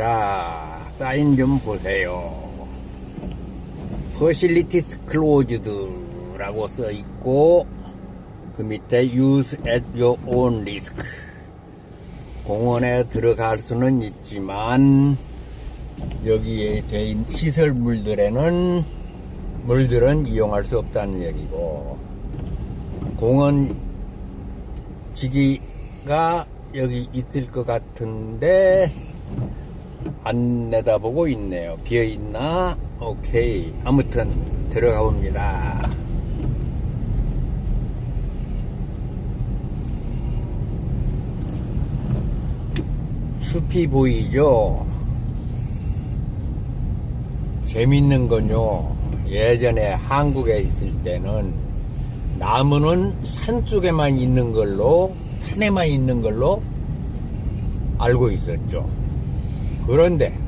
자, 사인 좀 보세요. Facilities closed라고 써 있고, 그 밑에 use at your own risk. 공원에 들어갈 수는 있지만, 여기에 된 시설물들에는, 물들은 이용할 수 없다는 얘기고, 공원 지기가 여기 있을 것 같은데, 안 내다보고 있네요. 비어 있나? 오케이. 아무튼 들어가 봅니다. 숲이 보이죠? 재밌는 건요. 예전에 한국에 있을 때는 나무는 산 쪽에만 있는 걸로, 산에만 있는 걸로 알고 있었죠. 그런데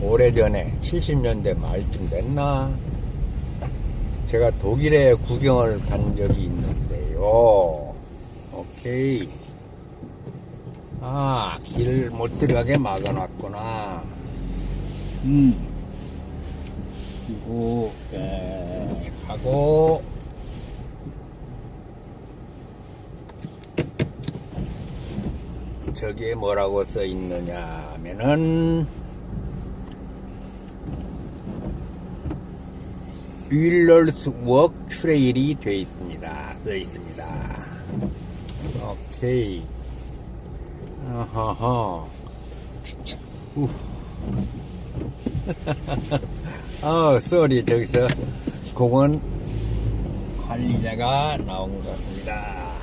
오래전에 70년대 말쯤 됐나? 제가 독일에 구경을 간 적이 있는데요. 오케이. 아 길 못 들어가게 막아놨구나. 음. 그리고 네, 하고 저기에 뭐라고 써 있느냐 하면은 윌러스 워크 트레일이 돼 있습니다. 써 있습니다. 오케이. 아하하. 우. 아, 쏘리 저기서 공원 관리자가 나온 것 같습니다.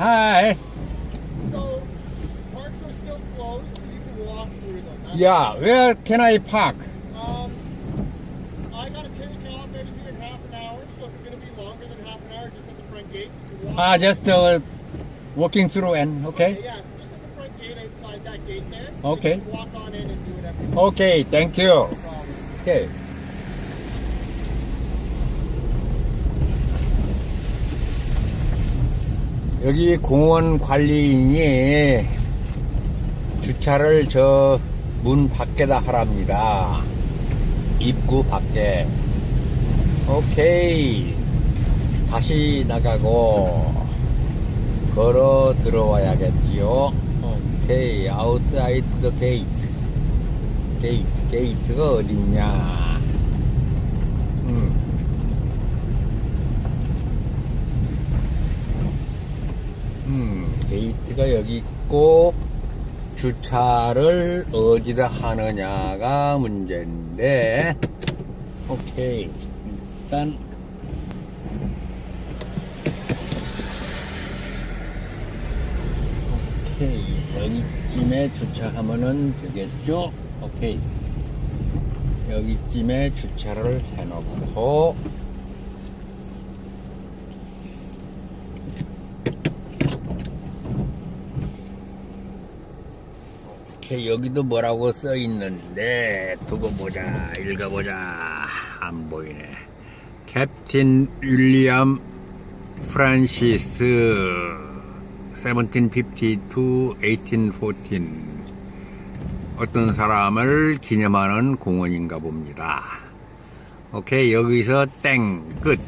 하이. So, parks are still closed, but you can walk through them. That's- Yeah, where can I park? Um, I take off anything in half an hour, so if you're gonna be longer than half an hour, just at the front gate. You can walk. Ah, just uh, walking through and okay. Yeah, just at the front gate outside that gate there. Okay. You can walk on in and do whatever you Okay, thank you. want. No 여기 공원 관리인이 주차를 저 문 밖에다 하랍니다. 입구 밖에. 오케이. 다시 나가고 걸어 들어와야겠지요. 오케이. outside the gate. 게이트, 게이트가 어딨냐? 음. 게이트가 여기 있고, 주차를 어디다 하느냐가 문제인데, 오케이. 일단, 오케이. 여기쯤에 주차하면은 되겠죠? 오케이. 여기쯤에 주차를 해놓고, 오케이. 여기도 뭐라고 써 있는데, 두고 보자. 읽어보자. 안 보이네. 캡틴 윌리엄 프란시스 1752 1814 어떤 사람을 기념하는 공원인가 봅니다. 오케이 여기서 땡 끝.